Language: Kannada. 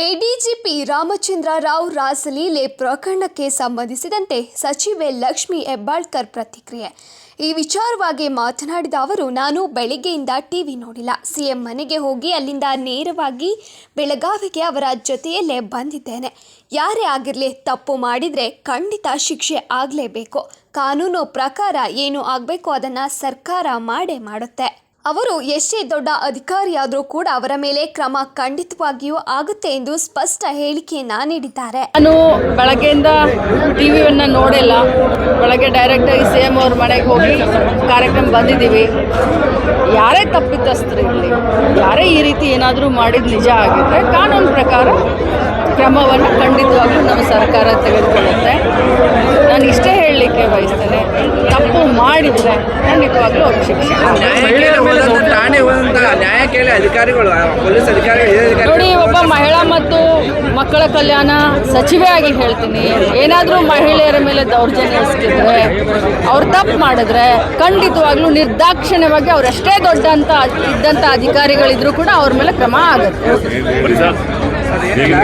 ಎಡಿಜಿಪಿ ರಾಮಚಂದ್ರ ರಾವ್ ರಾಸಲೀಲೆ ಪ್ರಕರಣಕ್ಕೆ ಸಂಬಂಧಿಸಿದಂತೆ ಸಚಿವೆ ಲಕ್ಷ್ಮಿ ಹೆಬ್ಬಾಳ್ಕರ್ ಪ್ರತಿಕ್ರಿಯೆ. ಈ ವಿಚಾರವಾಗಿ ಮಾತನಾಡಿದ ಅವರು, ನಾನು ಬೆಳಿಗ್ಗೆಯಿಂದ ಟಿವಿ ನೋಡಿಲ್ಲ. ಸಿಎಂ ಮನೆಗೆ ಹೋಗಿ ಅಲ್ಲಿಂದ ನೇರವಾಗಿ ಬೆಳಗಾವಿಗೆ ಅವರ ಜೊತೆಯಲ್ಲೇ ಬಂದಿದ್ದೇನೆ. ಯಾರೇ ಆಗಿರಲಿ ತಪ್ಪು ಮಾಡಿದರೆ ಖಂಡಿತ ಶಿಕ್ಷೆ ಆಗಲೇಬೇಕು. ಕಾನೂನು ಪ್ರಕಾರ ಏನು ಆಗಬೇಕು ಅದನ್ನು ಸರ್ಕಾರ ಮಾಡೇ ಮಾಡುತ್ತೆ. ಅವರು ಎಷ್ಟೇ ದೊಡ್ಡ ಅಧಿಕಾರಿಯಾದರೂ ಕೂಡ ಅವರ ಮೇಲೆ ಕ್ರಮ ಖಂಡಿತವಾಗಿಯೂ ಆಗುತ್ತೆ ಎಂದು ಸ್ಪಷ್ಟ ಹೇಳಿಕೆಯನ್ನ ನೀಡಿದ್ದಾರೆ. ನಾನು ಬೆಳಗ್ಗೆಯಿಂದ ಟಿವಿಯನ್ನ ನೋಡಿಲ್ಲ. ಬೆಳಗ್ಗೆ ಡೈರೆಕ್ಟಾಗಿ ಸಿ ಎಂ ಅವ್ರ ಮನೆಗೆ ಹೋಗಿ ಕಾರ್ಯಕ್ರಮ ಬಂದಿದ್ದೀವಿ. ಯಾರೇ ತಪ್ಪಿತಸ್ಥರು ಇರಲಿ, ಯಾರೇ ಈ ರೀತಿ ಏನಾದರೂ ಮಾಡಿದ ನಿಜ ಆಗಿದ್ರೆ ಕಾನೂನು ಪ್ರಕಾರ ಕ್ರಮವನ್ನು ಖಂಡಿತವಾಗ್ಲೂ ನಮ್ಮ ಸರ್ಕಾರ ತೆಗೆದುಕೊಳ್ಳುತ್ತೆ. ನಾನು ಇಷ್ಟೇ ಹೇಳಲಿಕ್ಕೆ ಬಯಸ್ತೇನೆ. ಮಾಡಿದರೆ ಖಂಡಿತವಾಗ್ಲೂ ಅವ್ರಿಗೆ ಶಿಕ್ಷೆ. ಠಾಣೆ ನ್ಯಾಯ ಕೇಳಿ ಅಧಿಕಾರಿಗಳು ಪೊಲೀಸ್ ಅಧಿಕಾರಿಗಳು ನೋಡಿ ಒಬ್ಬ ಮಹಿಳಾ ಮತ್ತು ಮಕ್ಕಳ ಕಲ್ಯಾಣ ಸಚಿವೆ ಆಗಿ ಹೇಳ್ತೀನಿ. ಏನಾದರೂ ಮಹಿಳೆಯರ ಮೇಲೆ ದೌರ್ಜನ್ಯ ಎಸಗಿದ್ರೆ ಅವ್ರು ತಪ್ಪು ಮಾಡಿದ್ರೆ ಖಂಡಿತವಾಗ್ಲೂ ನಿರ್ದಾಕ್ಷಿಣ್ಯವಾಗಿ ಅವರಷ್ಟೇ ದೊಡ್ಡ ಅಂತ ಇದ್ದಂಥ ಅಧಿಕಾರಿಗಳಿದ್ರು ಕೂಡ ಅವ್ರ ಮೇಲೆ ಕ್ರಮ ಆಗುತ್ತೆ.